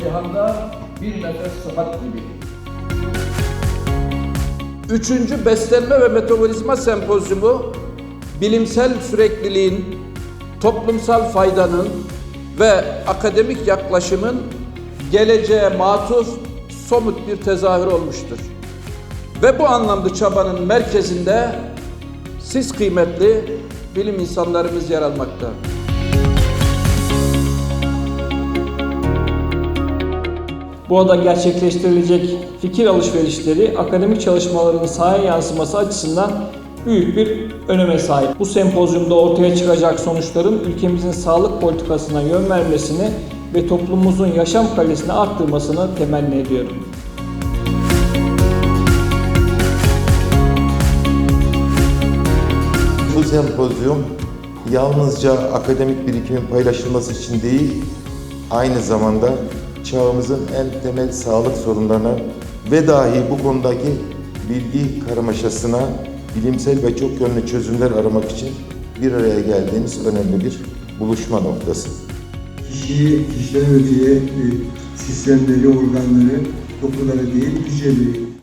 cihanda bir nefes sıhhat gibi. Üçüncü Beslenme ve Metabolizma Sempozyumu bilimsel sürekliliğin, toplumsal faydanın ve akademik yaklaşımın geleceğe matuf somut bir tezahür olmuştur. Ve bu anlamda çabanın merkezinde siz kıymetli bilim insanlarımız yer almakta. Bu arada gerçekleştirilecek fikir alışverişleri akademik çalışmaların sahaya yansıması açısından büyük bir öneme sahip. Bu sempozyumda ortaya çıkacak sonuçların ülkemizin sağlık politikasına yön vermesini ve toplumumuzun yaşam kalitesini arttırmasını temenni ediyorum. Bu sempozyum yalnızca akademik birikimin paylaşılması için değil, aynı zamanda çağımızın en temel sağlık sorunlarına ve dahi bu konudaki bilgi karmaşasına bilimsel ve çok yönlü çözümler aramak için bir araya geldiğimiz önemli bir buluşma noktası. kişiyi, kişiden öteye e, sistemleri, organları, dokuları değil, hücreleri